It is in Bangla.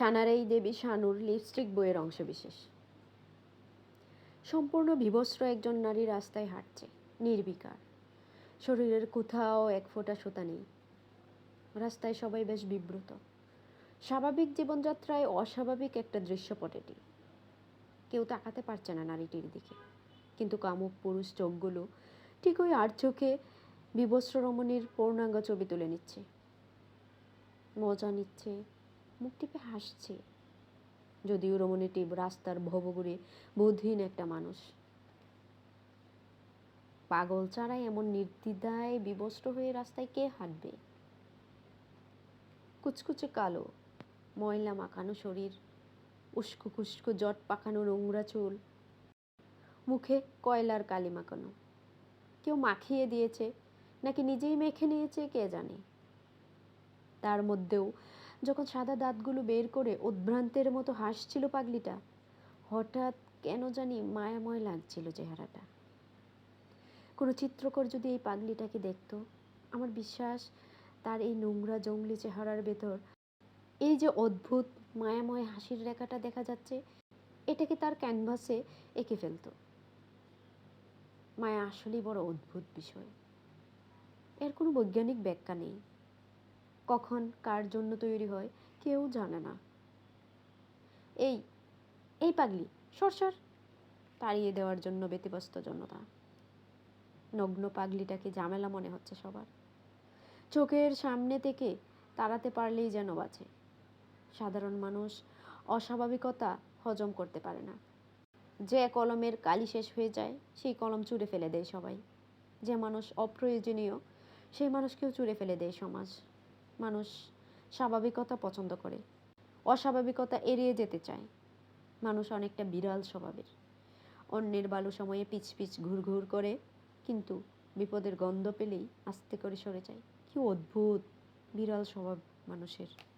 সানারেই দেবী শানুর লিপস্টিক বইয়ের অংশবিশেষ। সম্পূর্ণ বিবস্ত্র একজন নারী রাস্তায় হাঁটছে, নির্বিকার। শরীরের কোথাও এক ফোঁটা সুতা নেই। রাস্তায় সবাই বেশ বিব্রত। স্বাভাবিক জীবনযাত্রায় অস্বাভাবিক একটা দৃশ্যপট এটি কেউ তাকাতে পারছে না নারীটির দিকে। কিন্তু কামুক পুরুষ চোখগুলো ঠিক ওই আর চোখে বিবস্ত্র রমণীর পূর্ণাঙ্গ ছবি তুলে নিচ্ছে। মজা নিচ্ছে মুখ টিপে হাসছে। যদিও রমণীটি রাস্তার ভবঘুরে বুদ্ধিহীন একটা মানুষ। পাগল ছাড়াই এমন নির্দ্বিধায় বিবস্ত্র হয়ে রাস্তায় কে হাঁটবে? কুচকুচে কালো, ময়লা মাখানো শরীর, উস্কো খুস্কো জট পাকানো নোংরা চুল, মুখে কয়লার কালি মাখানো। কেউ মাখিয়ে দিয়েছে, নাকি নিজেই মেখে নিয়েছে কে জানে? তার মধ্যেও যখন সাদা দাঁতগুলো বের করে উদ্ভ্রান্তের মতো হাসছিল পাগলিটা, হঠাৎ কেন জানি মায়াময় লাগছিল চেহারাটা। কোনো চিত্রকর যদি এই পাগলিটাকে দেখতো, আমার বিশ্বাস তার এই নোংরা জঙ্গলি চেহারার ভেতর এই যে অদ্ভুত মায়াময় হাসির রেখাটা দেখা যাচ্ছে, এটাকে তার ক্যানভাসে এঁকে ফেলতো। মায়া আসলেই বড় অদ্ভুত বিষয়। এর কোনো বৈজ্ঞানিক ব্যাখ্যা নেই। কখন কার জন্য তৈরি হয়, কেউ জানে না। এই এই পাগলি সরসর তাড়িয়ে দেওয়ার জন্য ব্যতিব্যস্ত জনতা। নগ্ন পাগলিটাকে ঝামেলা মনে হচ্ছে সবার। চোখের সামনে থেকে তাড়াতে পারলেই যেন বাঁচে। সাধারণ মানুষ অস্বাভাবিকতা হজম করতে পারে না। যে কলমের কালি শেষ হয়ে যায়, সেই কলম চুড়ে ফেলে দেয় সবাই। যে মানুষ অপ্রয়োজনীয়, সেই মানুষকেও চুড়ে ফেলে দেয় সমাজ। মানুষ স্বাভাবিকতা পছন্দ করে, অস্বাভাবিকতা এড়িয়ে যেতে চায়। মানুষ অনেকটা বিড়াল স্বভাবের। অন্যের বালু সময়ে পিচ পিচ ঘুর ঘুর করে, কিন্তু বিপদের গন্ধ পেলেই আস্তে করে সরে যায়। কি অদ্ভুত! বিড়াল স্বভাব মানুষের।